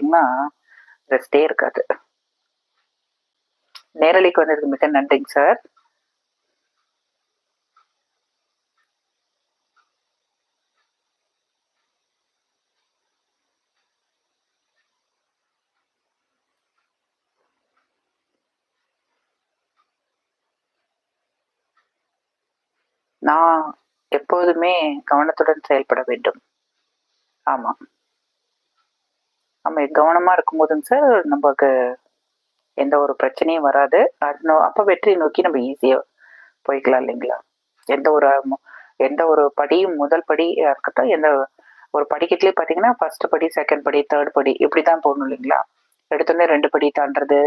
பார்த்தீங்கன்னா ரெஸ்டே இருக்காது. நேரலைக்கு வந்ததுக்கு மிக நன்றிங்க சார் நான் எப்போதுமே கவனத்துடன் செயல்பட வேண்டும். ஆமா. நம்ம இருக்கும் இருக்கும்போதுங்க சார் நமக்கு எந்த ஒரு பிரச்சனையும் வராது. அது நோ- அப்ப வெற்றி நோக்கி நம்ம ஈஸியா போய்க்கலாம் இல்லைங்களா? எந்த ஒரு எந்த ஒரு படியும் முதல் படியா இருக்கட்டும் எந்த ஒரு படிக்கட்டுலயே பாத்தீங்கன்னா ஃபர்ஸ்ட் படி செகண்ட் படி தேர்ட் படி இப்படிதான் போகணும் இல்லைங்களா? எடுத்தோடனே ரெண்டு படி தாண்டுறது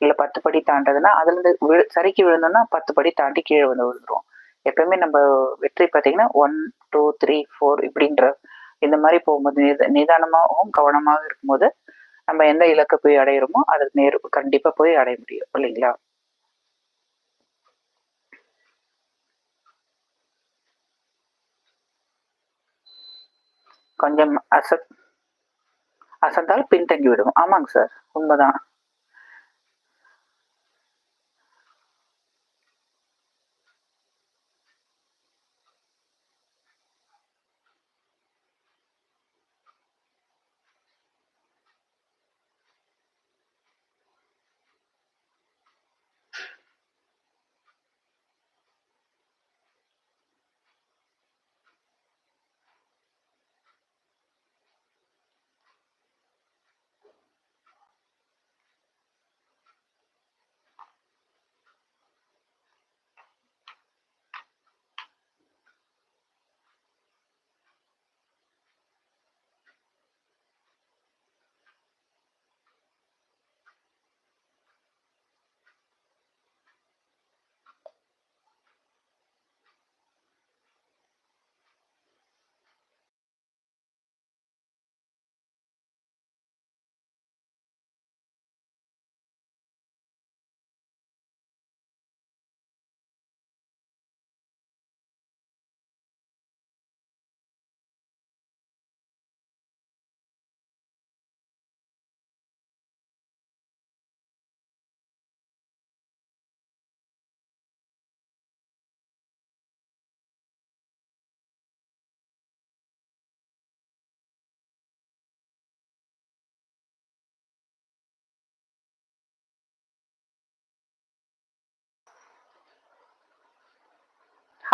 இல்ல பத்து படி தாண்டதுன்னா அதுல இருந்து விழு சரிக்கு விழுந்தோம்னா பத்து படி தாண்டி கீழே வந்து விழுந்துரும் எப்பயுமே நம்ம வெற்றி பாத்தீங்கன்னா ஒன் டூ த்ரீ ஃபோர் இப்படின்ற இந்த மாதிரி போகும்போது நித நிதானமாகவும் கவனமாக இருக்கும்போது நம்ம எந்த இலக்கை போய் அடையிறோமோ அதுக்கு நேரு கண்டிப்பா போய் அடைய முடியும் இல்லைங்களா? கொஞ்சம் அசத் அசந்தால் பின்தங்கி விடும் ஆமாங்க சார் உண்மைதான்.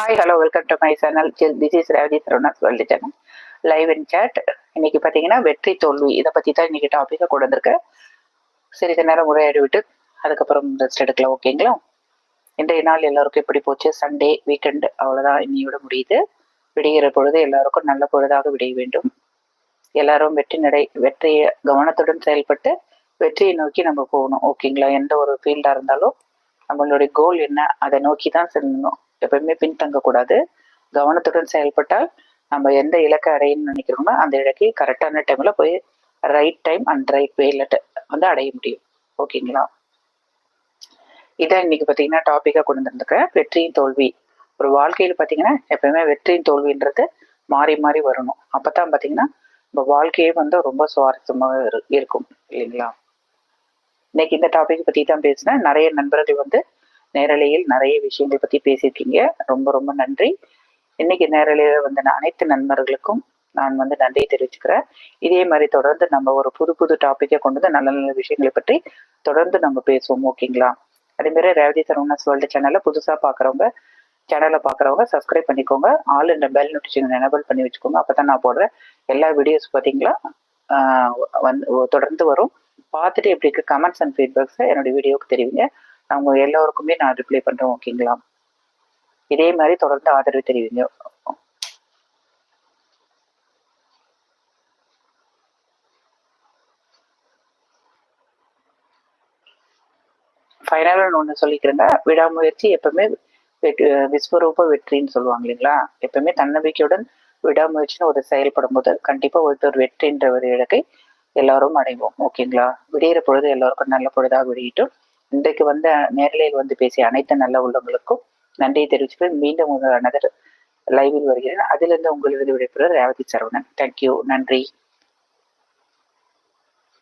Hi hello welcome to my channel this is Revathi Saravanas world channel live in chat இன்னைக்கு பார்த்தீங்கன்னா வெற்றி தோல்வி. இதை பற்றி தான் இன்னைக்கு டாப்பிக்காக கொண்டு வந்திருக்கேன். சிறிது நேரம் உரையாடி விட்டு அதுக்கப்புறம் ரெஸ்ட் எடுக்கலாம் ஓகேங்களா இன்றைய நாள் எல்லாருக்கும் எப்படி போச்சு? சண்டே வீக்கெண்டு அவ்வளோதான் இன்னையோட முடியுது. விடுகிற பொழுது எல்லாருக்கும் நல்ல பொழுதாக விடிய வேண்டும். எல்லாரும் வெற்றி நடை வெற்றியை கவனத்துடன் செயல்பட்டு வெற்றியை நோக்கி நம்ம போகணும் ஓகேங்களா எந்த ஒரு ஃபீல்டாக இருந்தாலும் நம்மளுடைய கோல் என்ன? அதை நோக்கி தான் செல்லணும். எப்பவுமே பின்தங்கக்கூடாது. கவனத்துடன் செயல்பட்டால் நம்ம எந்த இலக்கை அடையணும்னு நினைக்கிறோமோ அந்த இலக்கை கரெக்டான டைம்ல போய் ரைட் டைம் அண்ட் ரைட் வேல வந்து அடைய முடியும். ஓகேங்களா? இதான் இன்னைக்கு பார்த்தீங்கன்னா டாப்பிக்காக கொண்டு வந்திருக்கிறேன் வெற்றியின் தோல்வி. ஒரு வாழ்க்கையில் பார்த்தீங்கன்னா எப்பவுமே வெற்றியின் தோல்வின்றது மாறி மாறி வரணும். அப்பதான் பார்த்தீங்கன்னா நம்ம வாழ்க்கையே வந்து ரொம்ப சுவாரஸ்யமாக இரு- இருக்கும். இல்லைங்களா? இன்னைக்கு இந்த டாபிக் பத்தி தான் பேசினேன். நிறைய நண்பர்கள் வந்து நேரலையில் நிறைய விஷயங்கள் பத்தி பேசியிருக்கீங்க. ரொம்ப ரொம்ப நன்றி. இன்னைக்கு நேரலையில் வந்த அனைத்து நண்பர்களுக்கும் நான் வந்து நன்றியை தெரிவிச்சுக்கிறேன். இதே மாதிரி தொடர்ந்து நம்ம ஒரு புது புது டாப்பிக்கை கொண்டு வந்து நல்ல நல்ல விஷயங்களை பற்றி தொடர்ந்து நம்ம பேசுவோம் ஓகேங்களா? அதே மாதிரி ரேவதி சரவணாஸ் வேர்ல்டு சேனலை புதுசாக பார்க்குறவங்க சேனலை பார்க்குறவங்க சப்ஸ்கிரைப் பண்ணிக்கோங்க. ஆல் இந்த பெல் நோட்டிஃபிகேஷன் எனபிள் பண்ணி வச்சுக்கோங்க. அப்பதான் நான் போடுற எல்லா வீடியோஸ் பார்த்தீங்களா வந்து தொடர்ந்து வரும். பார்த்துட்டு எப்படி இருக்கு? கமெண்ட்ஸ் அண்ட் ஃபீட்பேக்ஸை என்னோட வீடியோவுக்கு தெரிவிங்க. அவங்க எல்லாருக்குமே நான் ரிப்ளை பண்றேன் ஓகேங்களா இதே மாதிரி தொடர்ந்து ஆதரவு தெரிவிங்க. ஃபைனலாக ஒன்று சொல்லிக்கிறேங்க. விடாமுயற்சி எப்பவுமே வெற்றி விஸ்வரூப வெற்றின்னு சொல்லுவாங்க இல்லைங்களா? எப்பவுமே தன்னம்பிக்கையுடன் விடாமுயற்சின்னு ஒரு செயல்படும் போது கண்டிப்பா ஒருத்தர் வெற்றின்ற ஒரு இலக்கை எல்லாரும் அடைவோம் ஓகேங்களா விடியிற பொழுது எல்லாருக்கும் நல்ல பொழுதாக விடியட்டும். இன்றைக்கு வந்த நேரலையில் வந்து பேசிய அனைத்து நல்ல உள்ளவங்களுக்கும் நன்றியை தெரிவிச்சுக்கிறேன். மீண்டும் உங்கள் அனதர் லைவில் வருகிறேன். அதிலிருந்து உங்களது விடைபெறுவது ரேவதி சரவணன். தேங்க்யூ நன்றி.